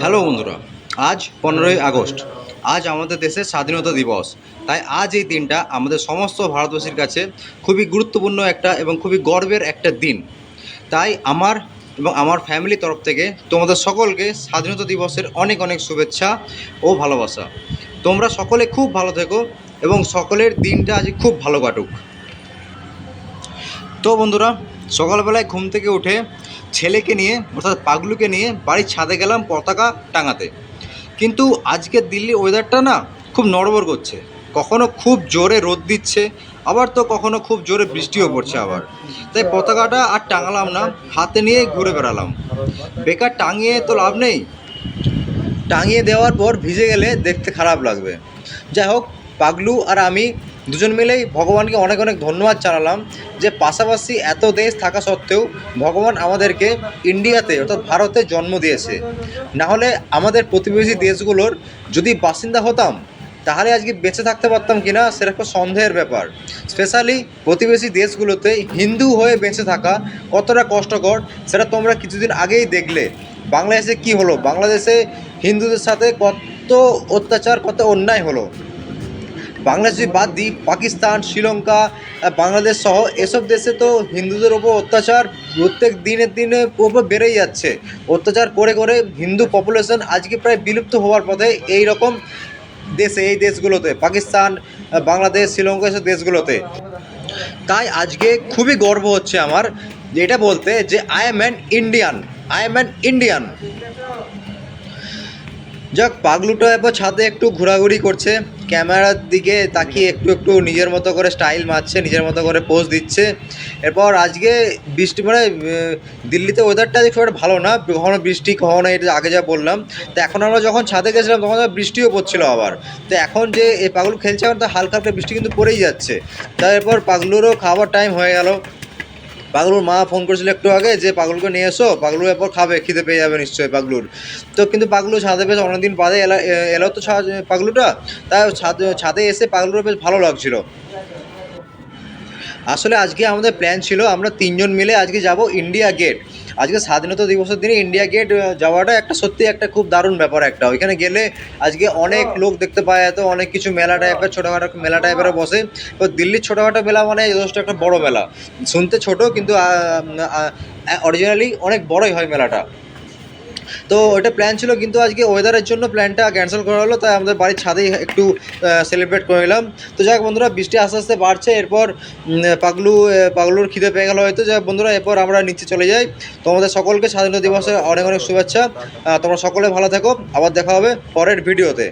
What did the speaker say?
Hello বন্ধুরা, আজ পনেরোই আগস্ট। আজ আমাদের দেশের স্বাধীনতা দিবস। তাই আজ এই দিনটা আমাদের সমস্ত ভারতবাসীর কাছে খুবই গুরুত্বপূর্ণ একটা এবং খুবই গর্বের একটা দিন। তাই আমার এবং আমার ফ্যামিলির তরফ থেকে তোমাদের সকলকে স্বাধীনতা দিবসের অনেক অনেক শুভেচ্ছা ও ভালোবাসা। তোমরা সকলে খুব ভালো থেকো এবং সকলের দিনটা আজ খুব ভালো কাটুক। তো বন্ধুরা, সকালবেলায় ঘুম থেকে উঠে ছেলেকে নিয়ে, অর্থাৎ পাগলুকে নিয়ে বাড়ির ছাদে গেলাম পতাকা টাঙাতে। কিন্তু আজকে দিল্লির ওয়েদারটা না খুব নড়বড় করছে। কখনো খুব জোরে রোদ দিচ্ছে, আবার তো কখনো খুব জোরে বৃষ্টিও পড়ছে আবার। তাই পতাকাটা আর টাঙালাম না, হাতে নিয়ে ঘুরে বেড়ালাম। বেকার টাঙিয়ে তো লাভ নেই। টাঙিয়ে দেওয়ার পর ভিজে গেলে দেখতে খারাপ লাগবে। যাই হোক, পাগলু আর আমি দুজন মিলেই ভগবানকে অনেক অনেক ধন্যবাদ জানালাম যে পাশাপাশি এত দেশ থাকা সত্ত্বেও ভগবান আমাদেরকে ইন্ডিয়াতে অর্থাৎ ভারতে জন্ম দিয়েছে। না হলে আমাদের প্রতিবেশী দেশগুলোর যদি বাসিন্দা হতাম, তাহলে আজকে বেঁচে থাকতে পারতাম কি না সেটা একটা সন্দেহের ব্যাপার। স্পেশালি প্রতিবেশী দেশগুলোতে হিন্দু হয়ে বেঁচে থাকা কতটা কষ্টকর, সেটা তোমরা কিছুদিন আগেই দেখলে। বাংলাদেশে কি হলো? বাংলাদেশে হিন্দুদের সাথে কত অত্যাচার, কত অন্যায় হলো? বাংলাদেশ বাদ দিই পাকিস্তান, শ্রীলঙ্কা বাংলাদেশ সহ এসব দেশে তো হিন্দুদের ওপর অত্যাচার প্রত্যেক দিনের দিনে ওপর বেড়েই যাচ্ছে। অত্যাচার করে করে হিন্দু পপুলেশন আজকে প্রায় বিলুপ্ত হওয়ার পথে এই রকম দেশে, এই দেশগুলোতে, পাকিস্তান বাংলাদেশ, শ্রীলঙ্কা এসব দেশগুলোতে। তাই আজকে খুবই গর্ব হচ্ছে আমার এটা বলতে যে I am an Indian I am an Indian যাক, পাগলুটা এবার ছাদে একটু ঘোরাঘুরি করছে। ক্যামেরার দিকে তাকিয়ে একটু একটু নিজের মতো করে স্টাইল মারছে, নিজের মতো করে পোজ দিচ্ছে। এরপর আজকে বৃষ্টি মানে দিল্লিতে ওয়েদারটা খুব একটা ভালো না, কখনো বৃষ্টি, কখনো এটা আগে যা বললাম। তো এখন আমরা যখন ছাদে গেছিলাম, তখন বৃষ্টিও পড়ছিল আবার। তো এখন যে এই পাগলু খেলছে, এখন তো হালকা হালকা বৃষ্টি কিন্তু পড়েই যাচ্ছে। তারপর পাগলুরও খাবার টাইম হয়ে গেল। পাগলুর মা ফোন করেছিল একটু আগে যে, পাগলুকে নিয়ে এসো, পাগলু এরপর খাবে, খিদে পেয়ে যাবে নিশ্চয়ই পাগলুর। তো কিন্তু পাগলু ছাদে বেশ অনেকদিন বাদে এলা এলো তো পাগলুটা। তাই ছাদে ছাদে এসে পাগলুর বেশ ভালো লাগছিল। আসলে আজকে আমাদের প্ল্যান ছিল আমরা তিনজন মিলে আজকে যাব ইন্ডিয়া গেট। আজকে স্বাধীনতা দিবসের দিনে ইন্ডিয়া গেট যাওয়াটা একটা সত্যি একটা খুব দারুণ ব্যাপার একটা। ওইখানে গেলে আজকে অনেক লোক দেখতে পাওয়া যেত অনেক কিছু মেলা টাইপের ছোটোখাটো মেলা টাইপেরও বসে। তো দিল্লির ছোটোখাটো মেলা মানে যথেষ্ট একটা বড় মেলা। শুনতে ছোট কিন্তু অরিজিনালি অনেক বড়ই হয় মেলাটা। তো ওটা প্ল্যান ছিল, কিন্তু আজকে ওয়েদারের জন্য প্ল্যানটা ক্যান্সেল করা হলো, তাই আমাদের বাড়ির ছাদেই একটু সেলিব্রেট করে নিলাম। তো যাক বন্ধুরা, বৃষ্টি আস্তে আস্তে বাড়ছে, এরপর পাগলু পাগলুর খিদে পেয়ে গেল হয়তো। যাক বন্ধুরা, এরপর আমরা নিচে চলে যাই। তোমাদের সকলকে স্বাধীনতা দিবসের অনেক অনেক শুভেচ্ছা। তোমরা সকলে ভালো থেকো। আবার দেখা হবে পরের ভিডিওতে